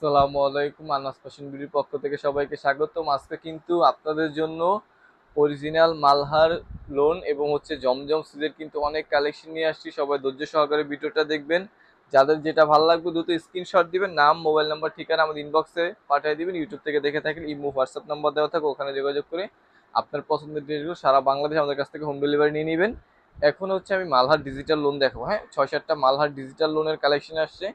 আসসালামু আলাইকুম, আনাস ফ্যাশন বিউটির পক্ষ থেকে সবাইকে স্বাগতম। আজকে কিন্তু আপনাদের জন্য অরিজিনাল মালহার লোন এবং হচ্ছে জমজম সিলের কিন্তু অনেক কালেকশন নিয়ে আসছি। সবাই ধৈর্য সহকারে ভিডিওটা দেখবেন। যাদের যেটা ভালো লাগবে দ্রুত স্ক্রিনশট দিবেন, নাম মোবাইল নাম্বার ঠিকানা আমাদের ইনবক্সে পাঠিয়ে দিবেন। ইউটিউব থেকে দেখে থাকেন ইমো হোয়াটসঅ্যাপ নাম্বার দেওয়া থাকে ওখানে যোগাযোগ করে আপনার পছন্দের ড্রেসগুলো সারা বাংলাদেশ আমাদের কাছ থেকে হোম ডেলিভারি নিয়ে নেবেন। এখন হচ্ছে আমি মালহার ডিজিটাল লোন দেখাবো। হ্যাঁ ছয় সাতটা মালহার ডিজিটাল লোনের কালেকশন আসছে।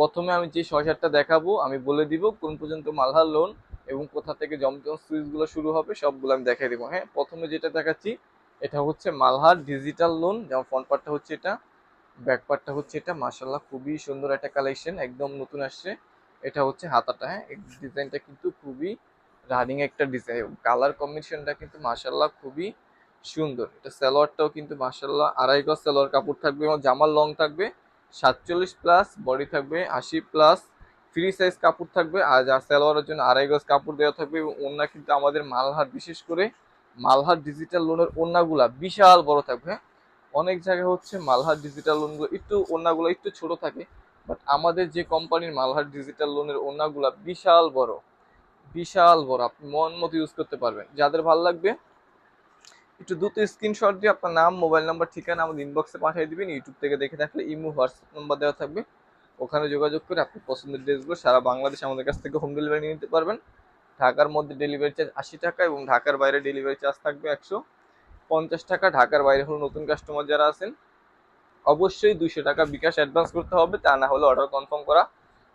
প্রথমে আমি যে সাতটা দেখাবো, আমি বলে দিব কোন পর্যন্ত মালহার লোন এবং কোথা থেকে জমজম সুইচগুলো শুরু হবে, সবগুলো আমি দেখাই দেবো। হ্যাঁ প্রথমে যেটা দেখাচ্ছি, এটা হচ্ছে মালহার ডিজিটাল লোন যেমন ফ্রন্ট পার্টটা হচ্ছে এটা ব্যাক পার্টটা হচ্ছে এটা। মাসাল্লাহ খুবই সুন্দর একটা কালেকশন একদম নতুন আসছে। এটা হচ্ছে হাতাটা হ্যাঁ ডিজাইনটা কিন্তু খুবই রানিং একটা ডিজাইন কালার কম্বিনেশনটা কিন্তু মাসাল্লাহ খুবই সুন্দর। এটা সালোয়ারটাও কিন্তু মাসাল্লাহ আড়াই গজ সালোয়ার কাপড় থাকবে এবং জামার লং থাকবে। সাতচল্লিশ প্লাস বডি থাকবে আশি প্লাস ফ্রি সাইজ কাপড় থাকবে। আর যা সালোয়ারের জন্য আড়াই গজ কাপড় দেওয়া থাকবে এবং ওড়না কিন্তু আমাদের মালহার, বিশেষ করে মালহার ডিজিটাল লোনের ওড়নাগুলা বিশাল বড় থাকবে। অনেক জায়গায় হচ্ছে মালহার ডিজিটাল লোনগুলো একটু, ওড়নাগুলো একটু ছোট থাকে বাট আমাদের যে কোম্পানির মালহার ডিজিটাল লোনের ওড়নাগুলা বিশাল বড়। বিশাল বড়, আপনি মন মতো ইউজ করতে পারবেন। যাদের ভালো লাগবে একটু দ্রুত স্ক্রিনশট দিয়ে আপনার নাম মোবাইল নাম্বার ঠিকানা আমাদের ইনবক্সে পাঠিয়ে দিবেন। ইউটিউব থেকে দেখে থাকলে ইমো হোয়াটসঅ্যাপ নাম্বার দেওয়া থাকবে। ওখানে যোগাযোগ করে আপনি পছন্দের ড্রেসগুলো সারা বাংলাদেশ আমাদের কাছ থেকে হোম ডেলিভারি নিতে পারবেন। ঢাকার মধ্যে ডেলিভারি চার্জ আশি টাকা এবং ঢাকার বাইরে ডেলিভারি চার্জ থাকবে একশো পঞ্চাশ টাকা। ঢাকার বাইরে হলো নতুন কাস্টমার যারা আছেন, অবশ্যই দুশো টাকা বিকাশ অ্যাডভান্স করতে হবে, তা না হলে অর্ডার কনফার্ম করা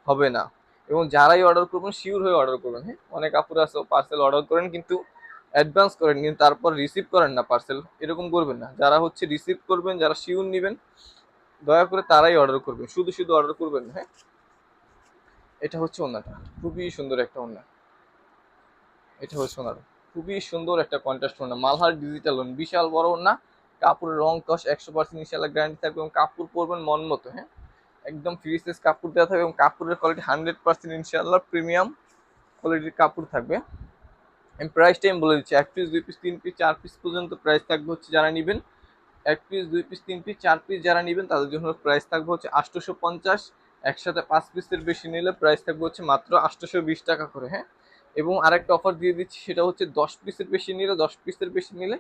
হবে না। এবং যারাই অর্ডার করবেন শিওর হয়ে অর্ডার করবেন। হ্যাঁ অনেক আপুর আছে পার্সেল অর্ডার করেন, কিন্তু অ্যাডভান্স করেন, কিন্তু তারপর রিসিভ করেন না পার্সেল এরকম করবেন না। যারা হচ্ছে রিসিভ করবেন, যারা শিওর নেবেন, দয়া করে তারাই অর্ডার করবেন। শুধু শুধু অর্ডার করবেন না হ্যাঁ? এটা হচ্ছে ওনাটা। খুবই সুন্দর একটা ওনা। এটা হচ্ছে ওনার। খুবই সুন্দর একটা কন্ট্রাস্ট ওনা। Malhar digital on. বিশাল বড় ওনা। কাপড়ের রং কস একশো পার্সেন্ট ইনশাল্লাহ গ্যারান্টি থাকবে এবং কাপড় পরবেন মন মতো হ্যাঁ? একদম ফ্রি সাইজ কাপড় দেওয়া থাকবে এবং কাপড়ের কোয়ালিটি হান্ড্রেড পার্সেন্ট ইনশাল্লাহ প্রিমিয়াম কোয়ালিটির কাপড় থাকবে। আমি প্রাইসটা আমি বলে দিচ্ছি, এক পিস দুই পিস তিন পিস চার পিস পর্যন্ত প্রাইস থাকবে হচ্ছে যারা নেবেন। এক পিস দুই পিস তিন পিস চার পিস যারা নেবেন, তাদের জন্য প্রাইস থাকবে হচ্ছে আটশোশো পঞ্চাশ। একসাথে পাঁচ পিসের বেশি নিলে প্রাইস থাকবে হচ্ছে মাত্র আটশোশো বিশ টাকা করে হ্যাঁ? এবং আরেকটা অফার দিয়ে দিচ্ছি, সেটা হচ্ছে দশ পিসের বেশি নিলে, দশ পিসের বেশি নিলে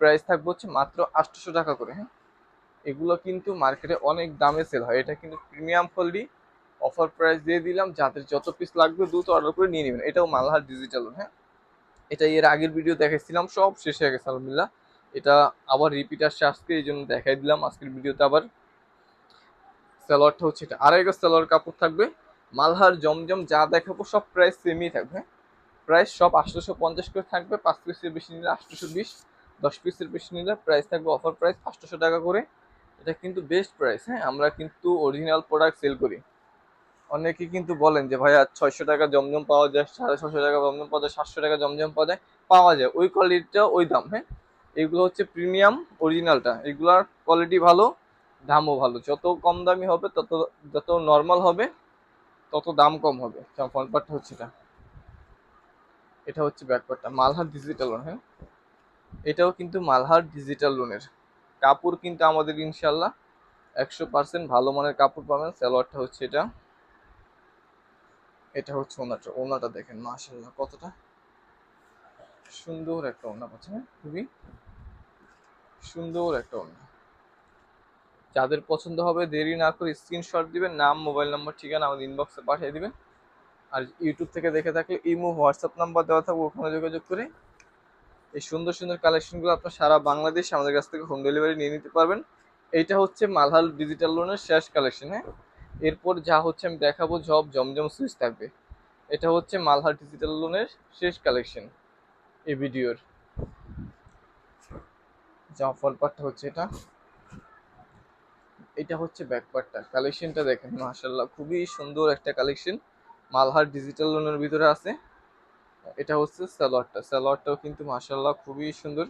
প্রাইস থাকবে হচ্ছে মাত্র আটশোশো টাকা করে হ্যাঁ? এগুলো কিন্তু মার্কেটে অনেক দামে সেল হয়। এটা কিন্তু প্রিমিয়াম কোয়ালিটি অফার প্রাইস দিয়ে দিলাম। যাদের যত পিস লাগবে, দ্রুত অর্ডার করে নিয়ে নেবেন। এটাও মালহার ডিজিটাল হ্যাঁ? এটা এর আগের ভিডিও দেখাইছিলাম, সব শেষ হয়ে গেছে, আলহামদুলিল্লাহ। এটা আবার রিপিট আসছে আজকে, এই জন্য দেখাই দিলাম। আজকের ভিডিওতে আবার সালোয়ারটা হচ্ছে এটা। আড়াই গজ সালোয়ার কাপড় থাকবে, মালহার জমজম যা দেখাবো সব প্রাইস সেমই থাকবে। প্রাইস সব আটশোশো পঞ্চাশ করে থাকবে, পাঁচ পিসের বেশি নিলে আটশোশো বিশ, দশ পিসের বেশি নিলে প্রাইস থাকবে অফার প্রাইস আটশোশো টাকা করে। এটা কিন্তু বেস্ট প্রাইস হ্যাঁ? আমরা কিন্তু অরিজিনাল প্রোডাক্ট সেল করি। অনেকে কিন্তু বলেন যে, ভাইয়া, ছয়শো টাকা জমজম পাওয়া যায়, সাড়ে ছশো টাকা জমজম পাওয়া যায়, সাতশো টাকা জমজম পাওয়া যায় পাওয়া যায়। ওই কোয়ালিটিটা ওই দাম। হ্যাঁ? এগুলো হচ্ছে প্রিমিয়াম অরিজিনালটা এগুলার কোয়ালিটি ভালো, দামও ভালো। যত কম দামি হবে, তত, যত নর্মাল হবে, তত দাম কম হবে। ফ্রন্ট পার্টটা হচ্ছে এটা। এটা হচ্ছে ব্যাক পার্টটা মালহার ডিজিটাল লোন হ্যাঁ? এটাও কিন্তু মালহার ডিজিটাল লোনের কাপড় কিন্তু আমাদের ইনশাল্লাহ একশো পার্সেন্ট ভালো মানের কাপড় পাবেন। সালোয়ারটা হচ্ছে এটা। এটা হচ্ছে ওনাটা ওনাটা দেখেন মাশাল্লাহ কতটা সুন্দর একটা ওনা পাচ্ছেন হ্যাঁ? খুবই সুন্দর একটা ওনা যাদের পছন্দ হবে, দেরি না করে স্ক্রিনশট দিবেন, নাম মোবাইল নাম্বার ঠিকানা আমাদের ইনবক্সে পাঠিয়ে দিবেন। আর ইউটিউব থেকে দেখে থাকলে ইমো হোয়াটসঅ্যাপ নাম্বার দেওয়া থাকবে, ওখানে যোগাযোগ করে এই সুন্দর সুন্দর কালেকশনগুলো আপনার সারা বাংলাদেশ আমাদের কাছ থেকে হোম ডেলিভারি নিয়ে নিতে পারবেন। এইটা হচ্ছে মালহাল ডিজিটাল লোনের শেষ কালেকশন হ্যাঁ? এরপর যা হচ্ছে আমি দেখাবো জব জমজম সুইচ থাকবে। এটা হচ্ছে মালহার ডিজিটাল লোনের শেষ কালেকশন এই ভিডিওর ফল পার্টটা হচ্ছে এটা। এটা হচ্ছে ব্যাক পার্টটা কালেকশনটা দেখেন মাশাল্লাহ খুবই সুন্দর একটা কালেকশন মালহার ডিজিটাল লোনের ভিতরে আছে। এটা হচ্ছে সালোয়ারটা সালোয়ারটাও কিন্তু মাশাল্লাহ খুবই সুন্দর।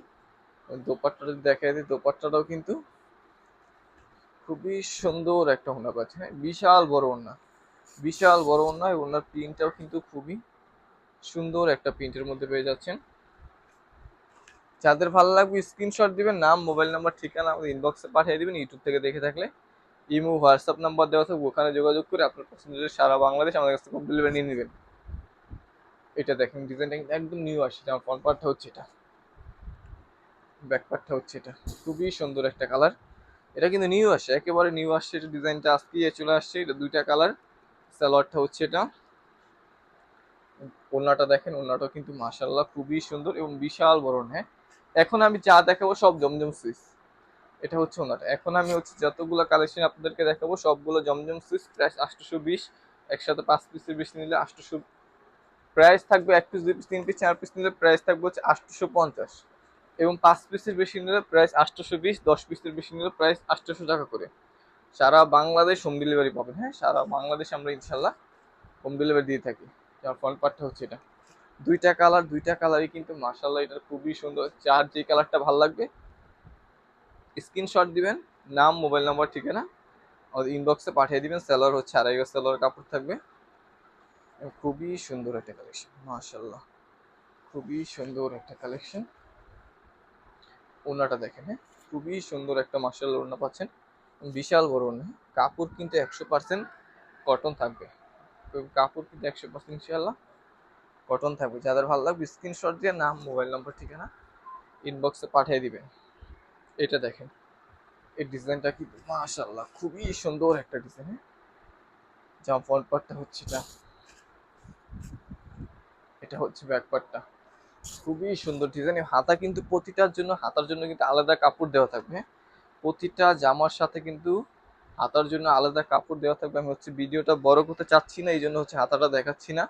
দোপাট্টা যদি দেখাই দিই, দোপাট্টাটাও কিন্তু খুবই সুন্দর একটা ওনা পাচ্ছে হ্যাঁ? বিশাল বড় ওনা বিশাল বড় ওনা ওনার প্রিন্টটাও কিন্তু খুবই সুন্দর একটা প্রিন্টের মধ্যে পেয়ে যাচ্ছেন। যাদের ভালো লাগবে স্ক্রিনশট দিবেন, নাম মোবাইল নাম্বার ঠিকানা আমাদের ইনবক্সে পাঠিয়ে দিবেন ইউটিউব থেকে দেখে থাকলে। ইমো হোয়াটসঅ্যাপ নাম্বার দেওয়া থাকবে ওখানে যোগাযোগ করে আপনার পছন্দের সারা বাংলাদেশ আমাদের কাছ থেকে ডেলিভারি নিয়ে নেবেন। এটা দেখেন ডিজাইনটা একদম নিউ আসছে আমার ফ্রন্ট পার্টটা হচ্ছে এটা ব্যাক পার্টটা হচ্ছে এটা। খুবই সুন্দর একটা কালার এটা কিন্তু নিউ আসছে একেবারে নিউ আসছে এটা ডিজাইনটা আজকেই চলে আসছে, এটা দুইটা কালার সালোয়ারটা হচ্ছে এটা। ওড়নাটা দেখেন ওড়নাটা কিন্তু মাশাল্লাহ খুবই সুন্দর এবং বিশাল বড় হ্যাঁ। এখন আমি যা দেখাবো সব জমজম সুইচ এটা হচ্ছে ওনাটা এখন আমি হচ্ছে যতগুলো কালেকশন আপনাদেরকে দেখাবো, সবগুলো জমজম সুইচ প্রায় আটশোশো বিশ, একসাথে পাঁচ পিসের বেশি নিলে আটশোশো প্রাইস থাকবে এক পিস দুই পিস তিন পিস চার পিস নিলে প্রাইস থাকবে হচ্ছে আটশোশো পঞ্চাশ এবং পাঁচ পিসের বেশি নিলে প্রাইস আটশোশো বিশ, দশ পিসের বেশি নিলে প্রাইস আটশোশো টাকা করে। সারা বাংলাদেশ হোম ডেলিভারি পাবেন হ্যাঁ? সারা বাংলাদেশ আমরা ইনশাল্লাহ হোম ডেলিভারি দিয়ে থাকি। যার ফ্রন্ট পার্টটা হচ্ছে এটা। দুইটা কালার দুইটা কালারই কিন্তু মার্শাল্লাহ এটা খুবই সুন্দর। যার যে কালারটা ভালো লাগবে স্ক্রিনশট দিবেন, নাম মোবাইল নাম্বার ঠিকানা ইনবক্সে পাঠিয়ে দিবেন। সেলার হচ্ছে আড়াই গজ সেলার কাপড় থাকবে। খুবই সুন্দর একটা কালেকশন মার্শাল্লাহ খুবই সুন্দর একটা কালেকশন ওনাটা দেখেন হ্যাঁ? খুবই সুন্দর একটা মার্শাল ওড়না পাচ্ছেন। বিশাল বড় ওড়না কাপড় কিন্তু একশো পার্সেন্ট কটন থাকবে। কাপড় কিন্তু একশো পার্সেন্ট ইনশাল্লাহ কটন থাকবে। যাদের ভালো লাগবে স্ক্রিনশট দিয়ে নাম মোবাইল নাম্বার ঠিকানা ইনবক্সে পাঠিয়ে দিবেন। এটা দেখেন, এই ডিজাইনটা কিন্তু মাশাল্লাহ খুবই সুন্দর একটা ডিজাইন জামা ফ্রন্ট পার্টটা হচ্ছে এটা। এটা হচ্ছে ব্যাক পার্টটা খুবই সুন্দর ডিজাইন হাতা কিন্তু প্রতিটার জন্য, হাতার জন্য কিন্তু আলাদা কাপড় দেওয়া থাকবে হ্যাঁ? প্রতিটা জামার সাথে কিন্তু হাতার জন্য আলাদা কাপড় দেওয়া থাকবে। আমি হচ্ছে ভিডিওটা বড় করতে চাচ্ছি না এই জন্য হচ্ছে হাতাটা দেখাচ্ছি না।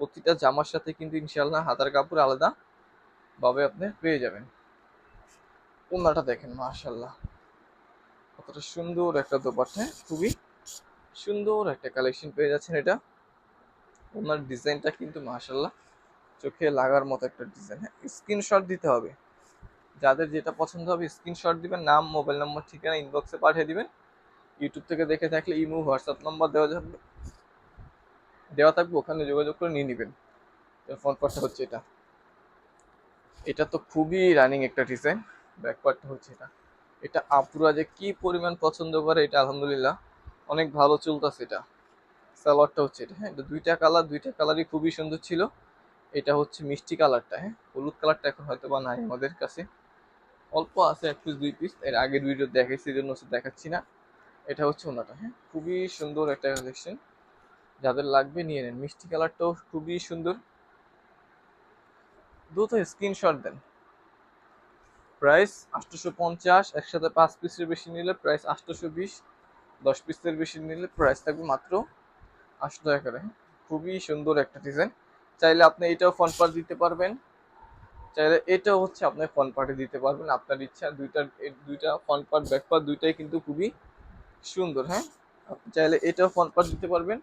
প্রতিটা জামার সাথে কিন্তু ইনশাল্লাহ হাতার কাপড় আলাদা ভাবে আপনি পেয়ে যাবেন। ওনাটা দেখেন মাশাল্লাহ কতটা সুন্দর একটা দোপাট্টা হ্যাঁ? খুবই সুন্দর একটা কালেকশন পেয়ে যাচ্ছেন এটা। ওনার ডিজাইনটা কিন্তু মাশাল্লাহ চোখে লাগার মতো একটা ডিজাইন হ্যাঁ স্ক্রিনশট দিতে হবে। যাদের যেটা পছন্দ হবে স্ক্রিনশট দিবেন, নাম মোবাইল নম্বর ঠিকানা ইনবক্সে পাঠিয়ে দিবেন। ইউটিউব থেকে দেখে থাকলে ইমো হোয়াটসঅ্যাপ নম্বর দেওয়া যাবে দেওয়া থাকবে, ওখানে যোগাযোগ করে নিয়ে নেবেন। ফোন পার্টটা হচ্ছে এটা। এটা তো খুবই রানিং একটা ডিজাইন ব্যাক পার্টটা হচ্ছে এটা। এটা আপুরা যে কি পরিমাণ পছন্দ করে, এটা আলহামদুলিল্লাহ অনেক ভালো চলতেছে এটা। সালোয়ারটা হচ্ছে এটা। হ্যাঁ দুইটা কালার দুইটা কালারই খুবই সুন্দর ছিল। এটা হচ্ছে মিষ্টি কালারটা হ্যাঁ? হলুদ কালারটা এখন হয়তো বা নাই আমাদের কাছে। অল্প আছে এক পিস দুই পিস এর আগের ভিডিও দেখাইছি এই জন্য দেখাচ্ছি না। এটা হচ্ছে ওনাটা হ্যাঁ? খুবই সুন্দর একটা কালেকশন যাদের লাগবে নিয়ে নেন। মিষ্টি কালারটাও খুবই সুন্দর। দ্রুত স্ক্রিনশট দেন। প্রাইস আটশোশো পঞ্চাশ, একসাথে পাঁচ পিসের বেশি নিলে প্রাইস আটশোশো বিশ, দশ পিসের বেশি নিলে প্রাইস থাকবে মাত্র আটশো টাকা করে হ্যাঁ? খুবই সুন্দর একটা ডিজাইন চাইলে আপনি এটাও ফোন পার্ট দিতে পারবেন। চাইলে এটাও হচ্ছে আপনার ফোন পার্টে দিতে পারবেন। আপনার ইচ্ছা দুইটা দুইটা ফোন পার্ট ব্যাক পার্ট দুইটাই কিন্তু খুবই সুন্দর হ্যাঁ? আপনি চাইলে এটাও ফোন পার্ট দিতে পারবেন।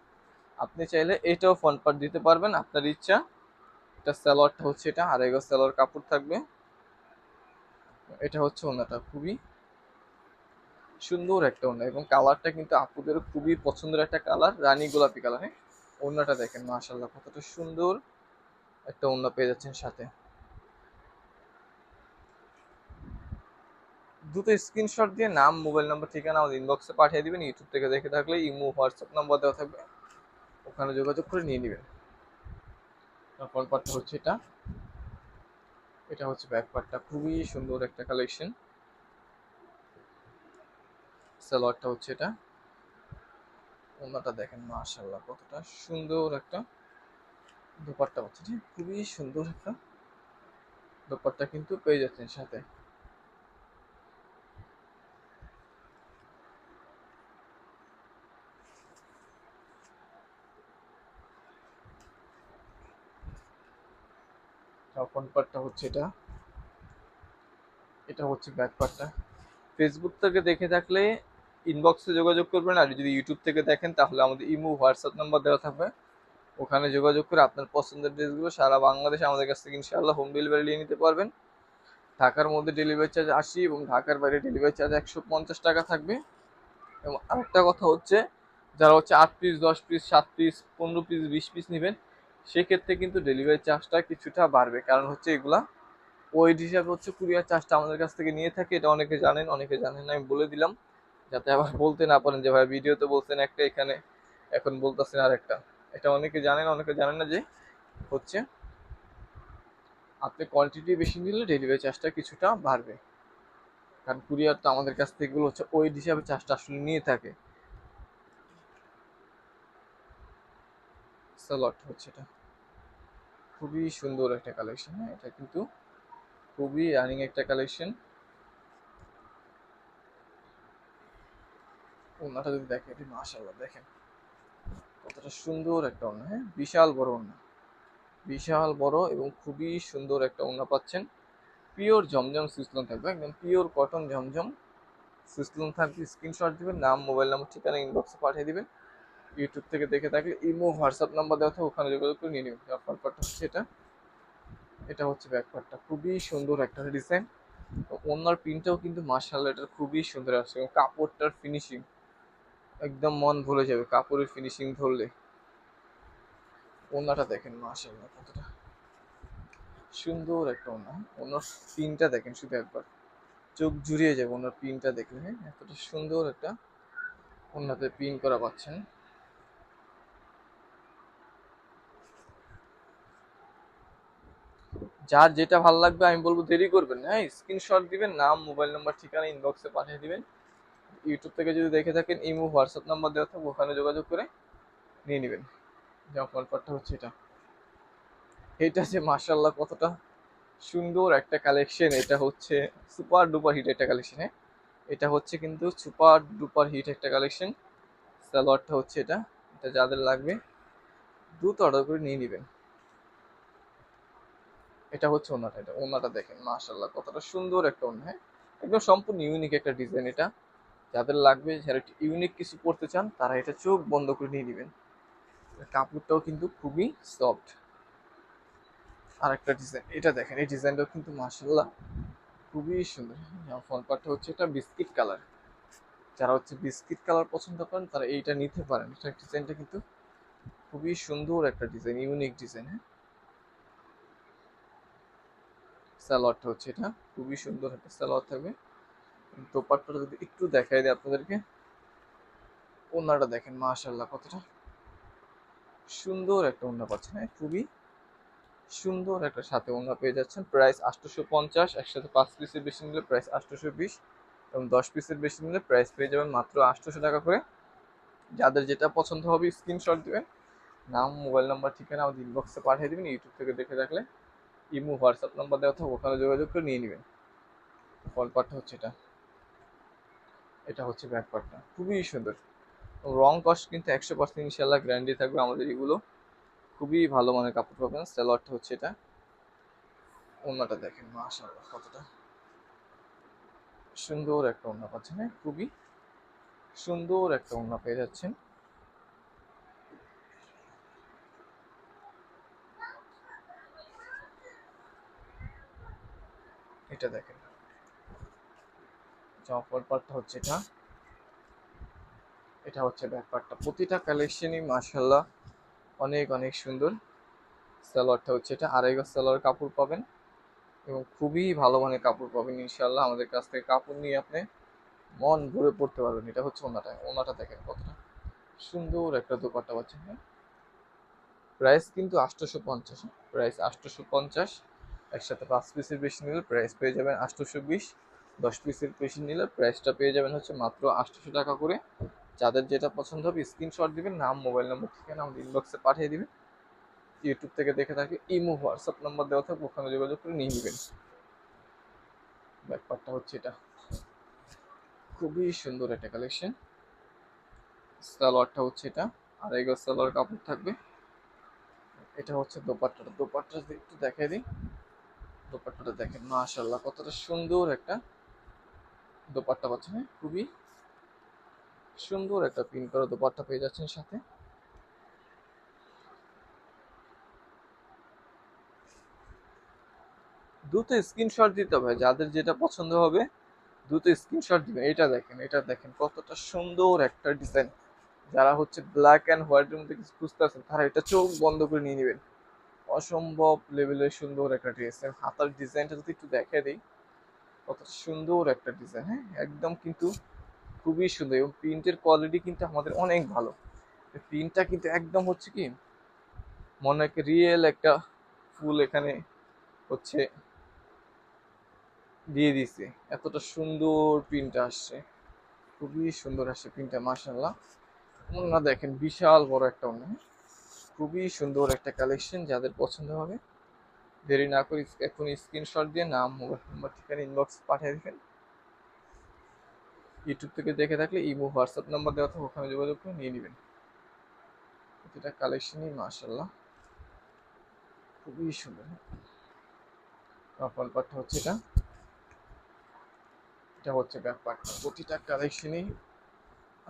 আপনি চাইলে এটাও ফোন পার্ট দিতে পারবেন। আপনার ইচ্ছা। এটা স্যালোয়ারটা হচ্ছে এটা আড়াই গজ স্যালোয়ার কাপড় থাকবে। এটা হচ্ছে ওনাটা, খুবই সুন্দর একটা ওনা। এবং কালারটা কিন্তু আপুদের খুবই পছন্দের একটা কালার রানী গোলাপি কালার হ্যাঁ? ওনাটা দেখেন মাশাল্লাহ কতটা সুন্দর একটা ওড়না পেয়ে যাচ্ছেন সাথে। দুটো স্ক্রিনশট দিয়ে নাম মোবাইল নাম্বার ঠিকানা আমাদের ইনবক্সে পাঠিয়ে দিবেন ইউটিউব থেকে দেখে থাকলে ইমো হোয়াটসঅ্যাপ নাম্বার দেওয়া থাকবে। ওখানে যোগাযোগ করে নিয়ে নেবেন। পার্টটা হচ্ছে এটা। এটা হচ্ছে ব্যাক পার্টটা খুবই সুন্দর একটা কালেকশন সালোয়ারটা হচ্ছে এটা। ওনাটা দেখেন মাশাল্লাহ কতটা সুন্দর একটা দোপাট্টা হচ্ছে ঠিক খুবই সুন্দর একটা দোপাট্টা কিন্তু পেয়ে যাচ্ছেন সাথে। ফ্রন্ট পার্টটা হচ্ছে এটা। এটা হচ্ছে ব্যাক পার্টটা। ফেসবুক থেকে দেখে থাকলে ইনবক্সে যোগাযোগ করবেন, আর যদি ইউটিউব থেকে দেখেন, তাহলে আমাদের ইমো হোয়াটসঅ্যাপ নাম্বার দেওয়া থাকবে। ওখানে যোগাযোগ করে আপনার পছন্দের ড্রেসগুলো সারা বাংলাদেশে আমাদের কাছ থেকে ইনশাআল্লাহ হোম ডেলিভারি নিয়ে নিতে পারবেন। ঢাকার মধ্যে ডেলিভারি চার্জ আশি এবং ঢাকার বাইরে ডেলিভারি চার্জ একশো পঞ্চাশ টাকা থাকবে। এবং আরেকটা কথা হচ্ছে, যারা হচ্ছে আট পিস দশ পিস সাত পিস পনেরো পিস বিশ পিস নেবেন, সেক্ষেত্রে কিন্তু ডেলিভারি চার্জটা কিছুটা বাড়বে। কারণ হচ্ছে এগুলা ওয়েট হিসাবে হচ্ছে কুরিয়ার চার্জটা আমাদের কাছ থেকে নিয়ে থাকে। এটা অনেকে জানেন অনেকে জানেন আমি বলে দিলাম। যাতে আবার বলতে না পারেন যে, ভাই ভিডিওতে বলছেন একটা, এখানে এখন বলতেছেন আর একটা এটা অনেকে জানেন অনেকে জানেন না যে, হচ্ছে আপনি কোয়ান্টিটি বেশি নিলে ডেলিভারি চার্জটা কিছুটা বাড়বে। কারণ কুরিয়ার তো আমাদের কাছ থেকে এগুলো হচ্ছে ওই হিসাবে চার্জটা আসলে নিয়ে থাকে। স্যালট হচ্ছে এটা। খুবই সুন্দর একটা কালেকশন হ্যাঁ এটা কিন্তু খুবই রানিং একটা কালেকশন ওনাটা যদি দেখেন, এটি মাশাআল্লাহ, দেখেন। কতটা সুন্দর একটা ওনা হ্যাঁ? বিশাল বড় ওনা বিশাল বড় এবং খুবই সুন্দর একটা ওনা পাচ্ছেন। পিওর জমজম সুইসলন থাকবে, একদম পিওর কটন জমজম সুইসলন থাকবে। স্ক্রিনশট দিবেন, নাম, মোবাইল নাম্বার, ঠিকানা ইনবক্সে পাঠিয়ে দিবেন। ইউটিউব থেকে দেখে থাকলে ইমো হোয়াটসঅ্যাপ নাম্বার দেওয়া থাকে ওখানে যোগাযোগ করে নিয়ে নেবেন। ফ্রন্ট পার্টটা হচ্ছে এটা। এটা হচ্ছে ব্যাক পার্টটা খুবই সুন্দর একটা ডিজাইন ওনার প্রিন্টটাও কিন্তু মার্শাল এটার খুবই সুন্দর আসছে। এবং কাপড়টার ফিনিশিং একদম মন ভুলে যাবে, কাপড়ের ফিনিশিং ধরলে। ওনাটা দেখেন মার্শাল্লাহ কতটা সুন্দর একটা ওনা ওনার পিনটা দেখেন শুধু একবার। চোখ জুড়িয়ে যাবে ওনার পিনটা দেখলে হ্যাঁ? এতটা সুন্দর একটা ওনাতে পিন করা পাচ্ছেন। যার যেটা ভালো লাগবে, আমি বলব দেরি করবেন হ্যাঁ? স্ক্রিনশট দিবেন, নাম মোবাইল নাম্বার ঠিকানা ইনবক্সে পাঠিয়ে দিবেন। ইউটিউব থেকে যদি দেখে থাকেন, ইমো হোয়াটসঅ্যাপ নাম্বার দেওয়া থাকবে, ওখানে যোগাযোগ করে নিয়ে নেবেন। জামা ফলপাটটা হচ্ছে এটা। এটা যে মার্শাল্লাহ কতটা সুন্দর একটা কালেকশন এটা হচ্ছে সুপার ডুপার হিট একটা কালেকশন হ্যাঁ? এটা হচ্ছে কিন্তু সুপার ডুপার হিট একটা কালেকশন সালোয়ারটা হচ্ছে এটা। এটা যাদের লাগবে, দ্রুত অর্ডার করে নিয়ে নেবেন। এটা হচ্ছে ওনাটা, এটা ওনাটা দেখেন মাশাল্লাহ কতটা সুন্দর একটা ওনা হ্যাঁ? একদম সম্পূর্ণ ইউনিক একটা ডিজাইন এটা। যাদের লাগবে, যারা একটু ইউনিক কিছু করতে চান, তারা এটা চোখ বন্ধ করে নিয়ে নেবেন। কাপড়টাও কিন্তু খুবই সফট আর একটা ডিজাইন এটা দেখেন, এই ডিজাইনটাও কিন্তু মাশাল্লাহ খুবই সুন্দর। ফ্রন্ট পার্টটা হচ্ছে এটা বিস্কিট কালার যারা হচ্ছে বিস্কিট কালার পছন্দ করেন, তারা এইটা নিতে পারেন। এটা ডিজাইনটা কিন্তু খুবই সুন্দর একটা ডিজাইন ইউনিক ডিজাইন হ্যাঁ। সালোয়ারটা হচ্ছে এটা, খুবই সুন্দর একটা সালোয়ার থাকবে। দোপাট্টাটা যদি একটু দেখাই দিই আপনাদেরকে। ওনাটা দেখেন মাশাল্লাহ কতটা সুন্দর একটা ওনা পাচ্ছেন হ্যাঁ খুবই সুন্দর একটা সাথে ওনা পেয়ে যাচ্ছেন। প্রাইস আটশোশো পঞ্চাশ, একসাথে পাঁচ পিসের বেশি নিলে প্রাইস আটশোশো বিশ এবং দশ পিসের বেশি নিলে প্রাইস পেয়ে যাবেন মাত্র আটশোশো টাকা করে। যাদের যেটা পছন্দ হবে স্ক্রিনশট দিবেন, নাম, মোবাইল নাম্বার, ঠিকানা আমাদের ইনবক্সে পাঠিয়ে দিবেন ইউটিউব থেকে দেখে রাখলে ইমো হোয়াটসঅ্যাপ নাম্বার দেওয়া থাকবে, ওখানে যোগাযোগ করে নিয়ে নেবেন। ফল পার্টটা হচ্ছে এটা। এটা হচ্ছে ব্যাক পার্টটা। খুবই সুন্দর। রং কস্ট কিন্তু একশো পার্সেন্ট ইনশাল্লাহ গ্যারান্টি থাকবে আমাদের এগুলো। খুবই ভালো মানের কাপড় পাবেন। স্যালোয়ারটা হচ্ছে এটা। ওনাটা দেখেন, মাশাআল্লাহ, কতটা। সুন্দর একটা ওনা পাচ্ছেন হ্যাঁ খুবই সুন্দর একটা ওনা পেয়ে যাচ্ছেন। এটা দেখেন। জামার পার্টটা হচ্ছে এটা। এটা হচ্ছে ব্যাক পার্টটা প্রতিটা কালেকশনই মাশাল্লাহ অনেক অনেক সুন্দর। সালোয়ারটা হচ্ছে এটা। আড়াই গজ সালোয়ার কাপড় পাবেন এবং খুবই ভালো মানের কাপড় পাবেন ইনশাল্লাহ আমাদের কাছ থেকে কাপড় নিয়ে আপনি মন ভরে পড়তে পারবেন। এটা হচ্ছে ওনাটা ওনাটা দেখেন কতটা সুন্দর একটা দোপাট্টা পাচ্ছেন হ্যাঁ? প্রাইস কিন্তু আটশোশো পঞ্চাশ প্রাইস আটশোশো পঞ্চাশ। একসাথে পাঁচ পিসের বেশি নিলে প্রাইস পেয়ে যাবেন আটশোশো বিশ। দশ পিসের বেশি নিলে প্রাইসটা পেয়ে যাবেন হচ্ছে মাত্র আটশোশো টাকা করে। যাদের যেটা পছন্দ হবে স্ক্রিনশট দিবেন, নাম মোবাইল নাম্বার ঠিকানা আমাদের ইনবক্সে পাঠিয়ে দিবেন। ইউটিউব থেকে দেখে থাকে, ইমো, হোয়াটসঅ্যাপ নাম্বার দেওয়া থাকবে, ওখানে যোগাযোগ করে নিয়ে নেবেন। ব্যাপারটা হচ্ছে এটা। খুবই সুন্দর একটা কালেকশন সালোয়ারটা হচ্ছে এটা, আড়াই গজ সালোয়ার কাপড় থাকবে। এটা হচ্ছে দোপাট্টাটা। দোপাট্টা একটু দেখাই দিই, দোপাট্টাটা দেখেন মাশাল্লাহ কতটা সুন্দর একটা দোপাট্টা পাচ্ছেন। হ্যাঁ? খুবই সুন্দর একটা পিন করা দোপাট্টা পেয়ে যাচ্ছেন সাথে। দ্রুত স্ক্রিনশট দিতে হবে। যাদের যেটা পছন্দ হবে, দ্রুত স্ক্রিনশট দিবেন এটা দেখেন এটা দেখেন কতটা সুন্দর একটা ডিজাইন যারা হচ্ছে ব্ল্যাক অ্যান্ড হোয়াইটের মধ্যে কিছু খুঁজতেছেন তারা এটা চোখ বন্ধ করে নিয়ে নেবেন। অসম্ভব লেভেলের সুন্দর একটা ড্রেস হাতার ডিজাইনটা যদি একটু দেখে দিই কত সুন্দর একটা ডিজাইন হ্যাঁ? একদম কিন্তু খুবই সুন্দর এবং প্রিন্টের কোয়ালিটি কিন্তু আমাদের অনেক ভালো। প্রিন্টটা কিন্তু একদম হচ্ছে কি, মনে হয় রিয়েল একটা ফুল এখানে হচ্ছে দিয়ে দিছে। এতটা সুন্দর প্রিন্টটা আসছে। খুবই সুন্দর আসছে প্রিন্টটা মাসাল্লাহ ওনা দেখেন বিশাল বড় একটা ওনা খুবই সুন্দর একটা কালেকশন যাদের পছন্দ হবে। দেরি না করে, এখন স্ক্রিনশট দিয়ে নাম মোবাইল নাম্বার ঠিকানা ইনবক্স পাঠিয়ে দেবেন। ইউটিউব থেকে দেখে থাকলে ইমো হোয়াটসঅ্যাপ নাম্বার দেওয়া থাকে ওখানে যোগাযোগ করে নিয়ে নেবেন। এটা কালেকশনই মাশাল্লাহ খুবই সুন্দর। কপাল পাটটা হচ্ছে এটা। এটা হচ্ছে ব্যাক প্রতিটা কালেকশনই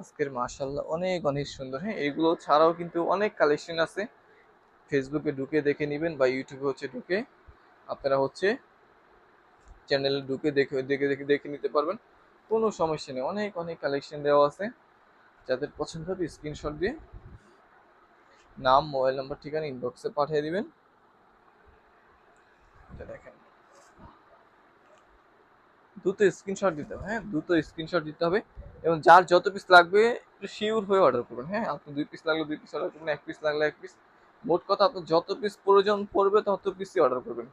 আজকের মাশাল্লাহ অনেক অনেক সুন্দর। হ্যাঁ এগুলো ছাড়াও কিন্তু অনেক কালেকশন আছে। ফেসবুকে ঢুকে দেখে নেবেন বা ইউটিউবে হচ্ছে ঢুকে আপনারা হচ্ছে চ্যানেলে ঢুকে দেখে দেখে দেখে দেখে নিতে পারবেন। কোনো সমস্যা নেই। অনেক অনেক কালেকশন দেওয়া আছে। যাদের পছন্দ হবে স্ক্রিনশট দিয়ে নাম মোবাইল নাম্বার ঠিকানা ইনবক্সে পাঠিয়ে দিবেন। দেখেন। দ্রুত স্ক্রিনশট দিতে হবে হ্যাঁ? দ্রুত স্ক্রিনশট দিতে হবে এবং যার যত পিস লাগবে শিওর হয়ে অর্ডার করবেন হ্যাঁ? আপনি দুই পিস লাগলে দুই পিস অর্ডার করবেন, এক পিস লাগলে এক পিস মোট কথা আপনার যত পিস প্রয়োজন পড়বে, তত পিসই অর্ডার করবেন।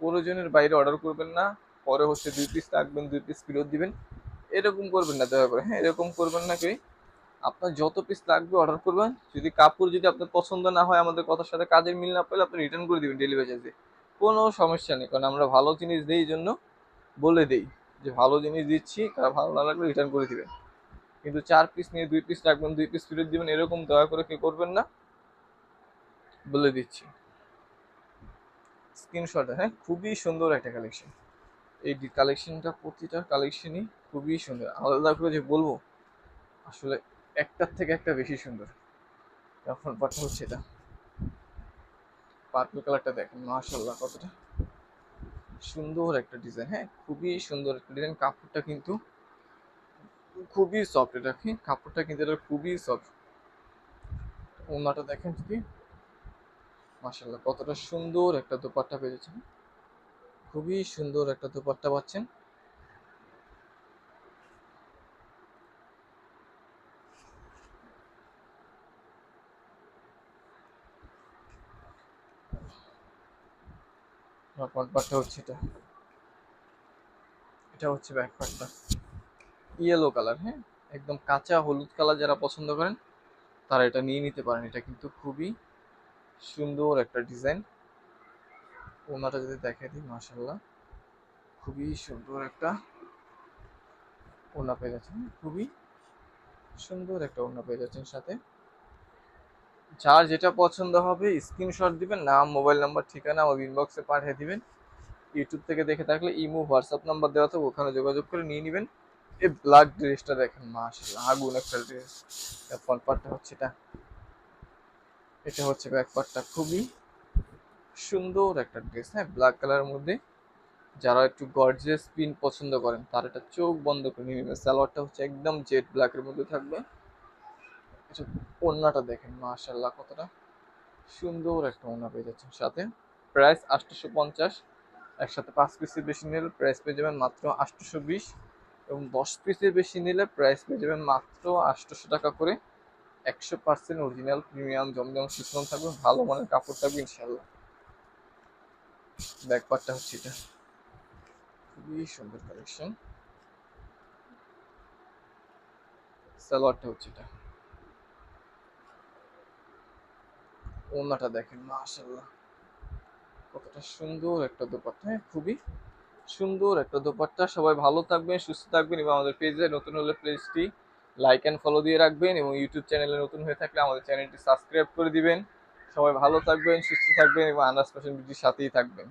প্রয়োজনের বাইরে অর্ডার করবেন না, পরে হচ্ছে দুই পিস রাখবেন, দুই পিস ফেরত দিবেন। এরকম করবেন না, দয়া করে। হ্যাঁ এরকম করবেন না কেউ। আপনার যত পিস লাগবে অর্ডার করবেন। যদি কাপড় যদি আপনার পছন্দ না হয়, আমাদের কথার সাথে কাজের মিল না পেলে আপনি রিটার্ন করে দিবেন ডেলিভারি চার্জে কোনো সমস্যা নেই, কারণ আমরা ভালো জিনিস দিই জন্য বলে দিই যে ভালো জিনিস দিচ্ছি কার ভালো না লাগলে রিটার্ন করে দিবেন। কিন্তু চার পিস নিয়ে দুই পিস রাখবেন, দুই পিস ফেরত দিবেন, এরকম দয়া করে কেউ করবেন না। বলে দিচ্ছি। স্ক্রিনশট হ্যাঁ? খুবই সুন্দর একটা কালেকশন এই কালেকশনটা প্রতিটা কালেকশনই খুবই সুন্দর। আলাদা করে যে বলব, আসলে একটার থেকে একটা বেশি সুন্দর। এখন পাঠা হচ্ছে এটা। পার্পল কালারটা দেখেন মাশাল্লাহ কতটা সুন্দর একটা ডিজাইন হ্যাঁ? খুবই সুন্দর একটা ডিজাইন কাপড়টা কিন্তু খুবই সফট এটা কাপড়টা কিন্তু এটা খুবই সফট ওনাটা দেখেন কি মাশাল্লাহ কতটা সুন্দর একটা দোপাট্টা পেয়েছেন খুবই সুন্দর একটা দোপাট্টা পাচ্ছেন। হচ্ছে এটা। এটা হচ্ছে ব্যাক পার্টটা ইয়েলো কালার হ্যাঁ? একদম কাঁচা হলুদ কালার যারা পছন্দ করেন, তারা এটা নিয়ে নিতে পারেন। এটা কিন্তু খুবই সুন্দর একটা ডিজাইন। ওনাটা যদি দেখে দিই মাসাল্লাহ খুবই সুন্দর একটা ওনা পেয়ে যাচ্ছেন। খুবই সুন্দর একটা ওনা পেয়ে যাচ্ছেন সাথে। যার যেটা পছন্দ হবে স্ক্রিনশট দিবেন, নাম মোবাইল নাম্বার ঠিকানা আমার ইনবক্সে পাঠিয়ে দিবেন। ইউটিউব থেকে দেখে থাকলে ইমো হোয়াটসঅ্যাপ নাম্বার দেওয়া তো ওখানে যোগাযোগ করে নিয়ে নেবেন। এই ব্ল্যাক ড্রেসটা দেখেন, মাশাআল্লাহ আগুন একটা ড্রেস ফ্রন্ট হচ্ছে এটা। এটা হচ্ছে ব্যাক পার্টটা খুবই সুন্দর একটা ড্রেস হ্যাঁ? ব্ল্যাক কালারের মধ্যে যারা একটু গর্জিয়াস প্রিন্ট পছন্দ করেন, তার এটা চোখ বন্ধ করে নিয়ে নেবেন। সালোয়ারটা হচ্ছে একদম জেড ব্ল্যাকের মধ্যে থাকবে। এটা ওড়নাটা দেখেন মাশাল্লাহ কতটা সুন্দর একটা ওড়না পেয়ে যাচ্ছেন সাথে। প্রাইস আটশোশো পঞ্চাশ, একসাথে পাঁচ পিসের বেশি নিলে প্রাইস পেয়ে যাবেন মাত্র আটশোশো বিশ এবং দশ পিসের বেশি নিলে প্রাইস পেয়ে যাবেন মাত্র আটশোশো টাকা করে। একশো percent original premium Zamzam chiffon থাকবে, ভালো মানের কাপড় থাকবে ইনশাল্লাহ ব্যাক পার্টটা হচ্ছে এটা। খুবই সুন্দর কালেকশন সালোয়ারটা হচ্ছে এটা। ওনাটা দেখেন মাশাল্লাহ কতটা সুন্দর একটা দোপাট্টা হ্যাঁ খুবই সুন্দর একটা দোপাট্টা। সবাই ভালো থাকবেন, সুস্থ থাকবেন এবং আমাদের পেজে নতুন হলে পেজটি লাইক অ্যান্ড ফলো দিয়ে রাখবেন এবং ইউটিউব চ্যানেলে নতুন হয়ে থাকলে আমাদের চ্যানেলটি সাবস্ক্রাইব করে দিবেন। সবাই ভালো থাকবেন, সুস্থ থাকবেন এবং আন্ডার স্পেশাল সাথেই থাকবেন।